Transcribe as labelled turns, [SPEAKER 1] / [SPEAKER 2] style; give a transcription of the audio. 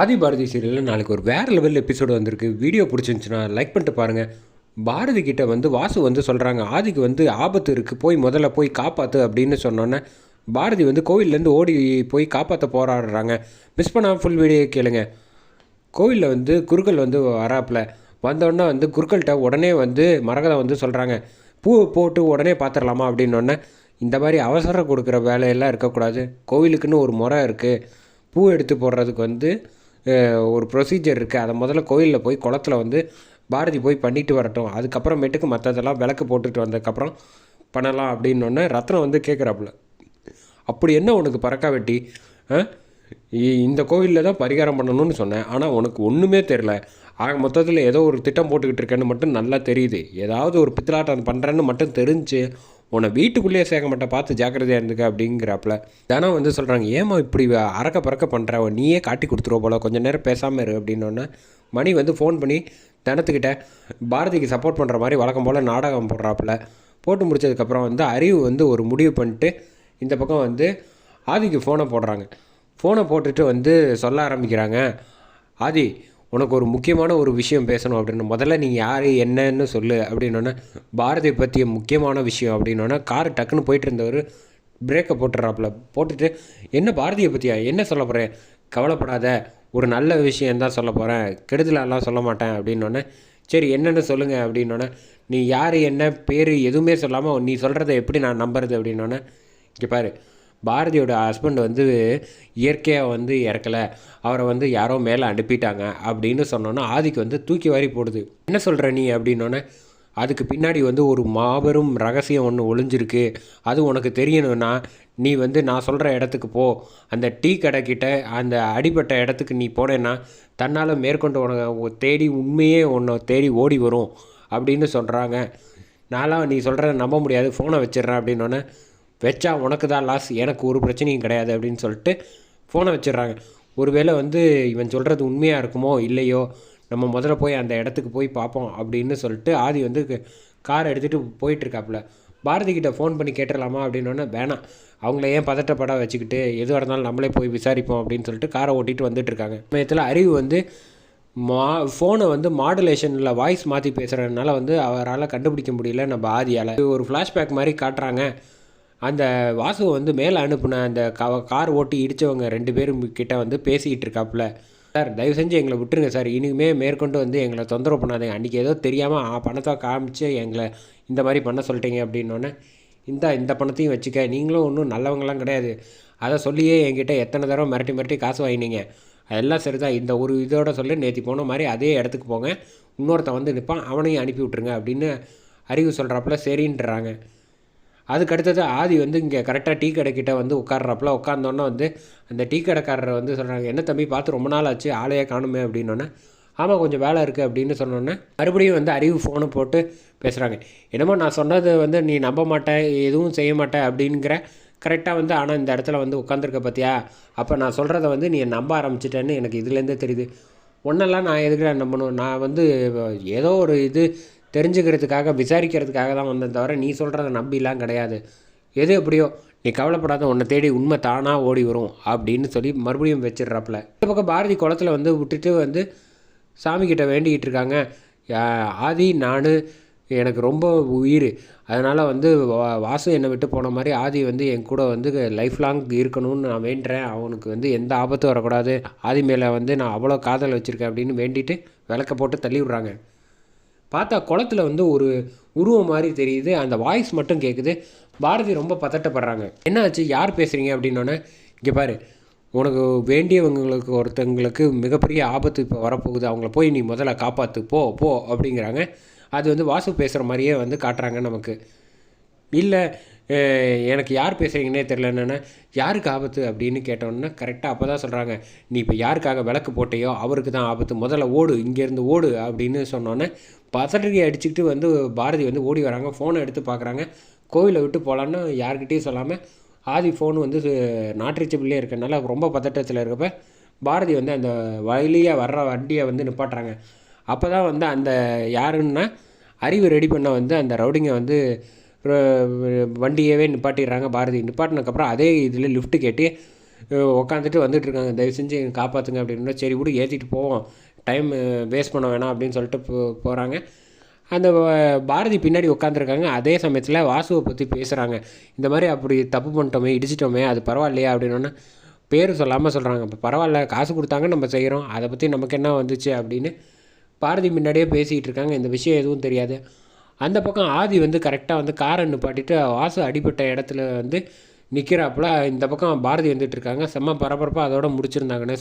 [SPEAKER 1] ஆதி பாரதி சீரியலில் நாளைக்கு ஒரு வேறு லெவல் எபிசோடு வந்திருக்கு. வீடியோ பிடிச்சிருந்துச்சுன்னா லைக் பண்ணிட்டு பாருங்கள் பாரதி கிட்ட வந்து வாசு வந்து சொல்கிறாங்க ஆதிக்கு வந்து ஆபத்து இருக்குது போய் முதல்ல போய் காப்பாற்று அப்படின்னு சொன்னோன்னே பாரதி வந்து கோவில்லேருந்து ஓடி போய் காப்பாற்ற போராடுறாங்க. மிஸ் பண்ணாமல் ஃபுல் வீடியோ கேளுங்க. கோவிலில் வந்து குருக்கள் வந்து வராப்பில். வந்தோடனே வந்து குருக்கள்கிட்ட உடனே வந்து மரகதம் வந்து சொல்கிறாங்க பூவை போட்டு உடனே பார்த்துடலாமா அப்படின்னோடனே இந்த மாதிரி அவசரம் கொடுக்குற வேலையெல்லாம் இருக்கக்கூடாது. கோவிலுக்குன்னு ஒரு முறை இருக்குது பூ எடுத்து போடுறதுக்கு வந்து ஒரு ப்ரொசீஜர் இருக்குது அதை முதல்ல கோயிலில் போய் குளத்துல வந்து பாரதி போய் பண்ணிட்டு வரட்டும். அதுக்கப்புறமேட்டுக்கு மற்றதெல்லாம் விளக்கு போட்டுட்டு வந்ததுக்கப்புறம் பண்ணலாம் அப்படின்னொன்னே ரத்னம் வந்து கேட்குறாப்புல அப்படி என்ன உனக்கு பறக்கா வெட்டி? ஆ? இ- இந்த கோவிலில் தான் பரிகாரம் பண்ணணும்னு சொன்னேன். ஆனால் உனக்கு ஒன்றுமே தெரில ஆக மொத்தத்தில் ஏதோ ஒரு திட்டம் போட்டுக்கிட்டு இருக்கேன்னு மட்டும் நல்லா தெரியுது. ஏதாவது ஒரு பித்தலாட்டம் பண்ணுறேன்னு மட்டும் தெரிஞ்சு உன்னை வீட்டுக்குள்ளேயே சேர்க்க மாட்டேன் பார்த்து ஜாக்கிரதையாக இருந்துக்க அப்படிங்கிறாப்புல. தானே வந்து சொல்கிறாங்க ஏமா இப்படி அறக்க பறக்க பண்ணுற நீயே காட்டி கொடுத்துருவ போல கொஞ்சம் நேரம் பேசாமல் இரு அப்படின்னோடனே மணி வந்து ஃபோன் பண்ணி தனத்துக்கிட்ட பாரதிக்கு சப்போர்ட் பண்ணுற மாதிரி வழக்கம் போல் நாடகம் போடுறாப்புல. போட்டு முடிச்சதுக்கப்புறம் வந்து அறிவு வந்து ஒரு முடிவு பண்ணிட்டு இந்த பக்கம் வந்து ஆதிக்கு ஃபோனை போடுறாங்க. ஃபோனை போட்டுட்டு வந்து சொல்ல ஆரம்பிக்கிறாங்க. ஆதி உனக்கு ஒரு முக்கியமான ஒரு விஷயம் பேசணும் அப்படின்னு முதல்ல நீ யார் என்னன்னு சொல்லு அப்படின்னோடனே பாரதி பற்றிய முக்கியமான விஷயம் அப்படின்னோடனே கார் டக்குன்னு போயிட்டு இருந்தவர் பிரேக்கை போட்டுறாப்புல போட்டுட்டு என்ன பாரதியை பற்றியா என்ன சொல்ல போகிறேன் கவலைப்படாத. ஒரு நல்ல விஷயந்தான் சொல்ல போகிறேன் கெடுதலெல்லாம் சொல்ல மாட்டேன். அப்படின்னோடனே சரி என்னென்னு சொல்லுங்கள் அப்படின்னோடனே நீ யார் என்ன பேர் எதுவுமே சொல்லாமல் நீ சொல்கிறத எப்படி நான் நம்புறது? அப்படின்னோடனே இங்கே பாரு பாரதியோட ஹஸ்பண்ட் வந்து இயற்கையாக வந்து இறக்கலை. அவரை வந்து யாரோ மேலே அனுப்பிட்டாங்க அப்படின்னு சொன்னோன்னா ஆதிக்கு வந்து தூக்கி வாரி போடுது. என்ன சொல்கிற நீ அப்படின்னோடனே அதுக்கு பின்னாடி வந்து ஒரு மாபெரும் ரகசியம் ஒன்று ஒளிஞ்சிருக்கு. அது உனக்கு தெரியணும்னா நீ வந்து நான் சொல்கிற இடத்துக்கு போ. அந்த டீ கடைக்கிட்ட அந்த அடிப்பட்ட இடத்துக்கு நீ போனேன்னா தன்னால் மேற்கொண்டு உனக்கு தேடி உண்மையே உன்னை தேடி ஓடி வரும் அப்படின்னு சொல்கிறாங்க நான்லாம் நீ சொல்கிறத நம்ப முடியாது ஃபோனை வச்சிடுறேன் அப்படின்னோடனே வச்சா உனக்கு தான் லாஸ் எனக்கு ஒரு பிரச்சனையும் கிடையாது அப்படின்னு சொல்லிட்டு ஃபோனை வச்சிடுறாங்க. ஒருவேளை வந்து இவன் சொல்கிறது உண்மையாக இருக்குமோ இல்லையோ நம்ம முதல்ல போய் அந்த இடத்துக்கு போய் பார்ப்போம் அப்படின்னு சொல்லிட்டு ஆதி வந்து கார் எடுத்துகிட்டு போயிட்டுருக்காப்புல பாரதி கிட்ட ஃபோன் பண்ணி கேட்டுடலாமா அப்படின்னோடனே வேணாம். அவங்கள ஏன் பதட்டப்பட வச்சுக்கிட்டு எதுவாக இருந்தாலும் நம்மளே போய் விசாரிப்போம் அப்படின்னு சொல்லிட்டு காரை ஓட்டிகிட்டு வந்துட்டுருக்காங்க சமயத்தில் அறிவு வந்து மா ஃபோனை வந்து மாடுலேஷனில் வாய்ஸ் மாற்றி பேசுகிறதுனால வந்து அவரால் கண்டுபிடிக்க முடியல நம்ம ஆதியால். ஒரு ஃப்ளாஷ்பேக் மாதிரி காட்டுறாங்க. அந்த வாசு வந்து மேலே அனுப்புன அந்த கார் ஓட்டி இடித்தவங்க ரெண்டு பேரும் கிட்ட வந்து பேசிக்கிட்டு இருக்காப்புல. சார் தயவு செஞ்சு எங்களை விட்டுருங்க சார். இனிமே மேற்கொண்டு வந்து எங்களை தொந்தரவு பண்ணாதீங்க. அன்றைக்கி ஏதோ தெரியாமல் பணத்தை காமிச்சு எங்களை இந்த மாதிரி பண்ண சொல்லிட்டீங்க அப்படின்னோடனே இந்த இந்த பணத்தையும் வச்சுக்க. நீங்களும் ஒன்றும் நல்லவங்களாம் கிடையாது. அதை சொல்லியே என்கிட்ட எத்தனை தடவை மிரட்டி மிரட்டி காசு வாங்கினீங்க. அதெல்லாம் சரிதான் இந்த ஒரு இதோட சொல்லி. நேற்று போன மாதிரி அதே இடத்துக்கு போங்க. இன்னொருத்தன் வந்து நிற்பான் அவனையும் அனுப்பி விட்ருங்க அப்படின்னு அறிவு சொல்கிறாப்புல சரின்றாங்க. அதுக்கு அடுத்தது ஆதி வந்து இங்கே கரெக்டாக டீ கடைக்கிட்ட வந்து உட்காடுறப்பல உட்காந்தோன்னே வந்து அந்த டீ கடைக்காரரை வந்து சொல்கிறாங்க என்ன தம்பி பார்த்து ரொம்ப நாள் ஆச்சு ஆளையே காணுமே அப்படின்னோன்னே ஆமாம் கொஞ்சம் வேலை இருக்குது அப்படின்னு சொன்னோன்னே மறுபடியும் வந்து அறிவு ஃபோனை போட்டு பேசுகிறாங்க என்னமோ நான் சொன்னது வந்து நீ நம்ப மாட்டேன் எதுவும் செய்ய மாட்டேன் அப்படிங்கிற கரெக்டாக வந்து ஆனால் இந்த இடத்துல வந்து உட்காந்துருக்க பார்த்தியா அப்போ நான் சொல்கிறத வந்து நீ நம்ப ஆரம்பிச்சிட்டேன்னு எனக்கு இதுலேருந்தே தெரியுது. ஒன்றெல்லாம் நான் எதுக்கு நம்பணும்? நான் வந்து ஏதோ ஒரு இது தெரிஞ்சுக்கிறதுக்காக விசாரிக்கிறதுக்காக தான் வந்தேன் தவிர நீ சொல்கிறத நம்பிலாம் கிடையாது. எது எப்படியோ நீ கவலைப்படாத உன்னை தேடி உண்மை தானாக ஓடி வரும் அப்படின்னு சொல்லி மறுபடியும் வச்சிடுறாப்புல. இந்த பக்கம் பாரதி குளத்தில் வந்து விட்டுட்டு வந்து சாமிக்கிட்ட வேண்டிக்கிட்டு இருக்காங்க. ஆதி நான் எனக்கு ரொம்ப உயிர். அதனால் வந்து வா- வாசு என்னை விட்டு போன மாதிரி ஆதி வந்து என் கூட வந்து லைஃப் லாங் இருக்கணும்னு நான் வேண்டுறேன். அவனுக்கு வந்து எந்த ஆபத்தும் வரக்கூடாது. ஆதி மேலே வந்து நான் அவ்வளோ காதல் வச்சுருக்கேன் அப்படின்னு வேண்டிட்டு விளக்க போட்டு தள்ளி விட்றாங்க. பார்த்தா குளத்துல வந்து ஒரு உருவம் மாதிரி தெரியுது. அந்த வாய்ஸ் மட்டும் கேட்குது பாரதி ரொம்ப பதட்டப்படுறாங்க. என்னாச்சு? யார் பேசுகிறீங்க அப்படின்னோடனே இங்கே பாரு உனக்கு வேண்டியவங்களுக்கு ஒருத்தங்களுக்கு மிகப்பெரிய ஆபத்து இப்போ வரப்போகுது. அவங்கள போய் நீ முதல்ல காப்பாற்று போ போ அப்படிங்கிறாங்க. அது வந்து வாசு பேசுகிற மாதிரியே வந்து காட்டுறாங்க நமக்கு. இல்லை எனக்கு யார் பேசுகிறீங்கன்னே தெரில என்னென்னா யாருக்கு ஆபத்து? அப்படின்னு கேட்டோன்னே கரெக்டாக அப்போ தான் சொல்கிறாங்க நீ இப்போ யாருக்காக விளக்கு போட்டையோ அவருக்கு தான் ஆபத்து. முதல்ல ஓடு இங்கேருந்து ஓடு அப்படின்னு சொன்னோன்னே பதறி அடிச்சுக்கிட்டு வந்து பாரதி வந்து ஓடி வராங்க ஃபோனை எடுத்து பார்க்குறாங்க கோவிலை விட்டு போகலான்னு யார்கிட்டையும் சொல்லாமல் ஆதி ஃபோன் வந்து நாட்ரிச்சபிளே இருக்கிறனால ரொம்ப பதட்டத்தில் இருக்கப்ப பாரதி வந்து அந்த வழியாக வர்ற வண்டியை வந்து நிப்பாட்டுறாங்க. அப்போ தான் வந்து அந்த யாருன்னா அறிவு ரெடி பண்ண வந்து அந்த ரவுடிங்கை வந்து வண்டியவே நிப்பாட்டிடுறாங்க பாரதி. நிப்பாட்டினதுக்கப்புறம் அதே இதில் லிஃப்ட்டு கேட்டு உட்காந்துட்டு வந்துட்டு இருக்காங்க. தயவு செஞ்சு காப்பாற்றுங்க அப்படின்னா சரி விடு ஏற்றிட்டு போவோம். டைம் வேஸ்ட் பண்ண வேணாம் அப்படின்னு சொல்லிட்டு போ போகிறாங்க அந்த பாரதி பின்னாடி உட்காந்துருக்காங்க அதே சமயத்தில் வாசுவை பற்றி பேசுகிறாங்க இந்த மாதிரி அப்படி தப்பு பண்ணிட்டோமே இடிச்சிட்டோமே அது பரவாயில்லையா அப்படின்னோடனே பேர் சொல்லாமல் சொல்கிறாங்க இப்போ பரவாயில்ல காசு கொடுத்தாங்க நம்ம செய்கிறோம் அதை பற்றி நமக்கு என்ன வந்துச்சு? அப்படின்னு பாரதி முன்னாடியே பேசிக்கிட்டு இருக்காங்க. இந்த விஷயம் எதுவும் தெரியாது. அந்த பக்கம் ஆதி வந்து கரெக்டாக வந்து காரை நிப்பாட்டிட்டு வாசு அடிப்பட்ட இடத்துல வந்து நிற்கிறாப்புல இந்த பக்கம் பாரதி வந்துட்டு இருக்காங்க. செம்ம பரபரப்பாக அதோட முடிச்சிருந்தாங்கன்னே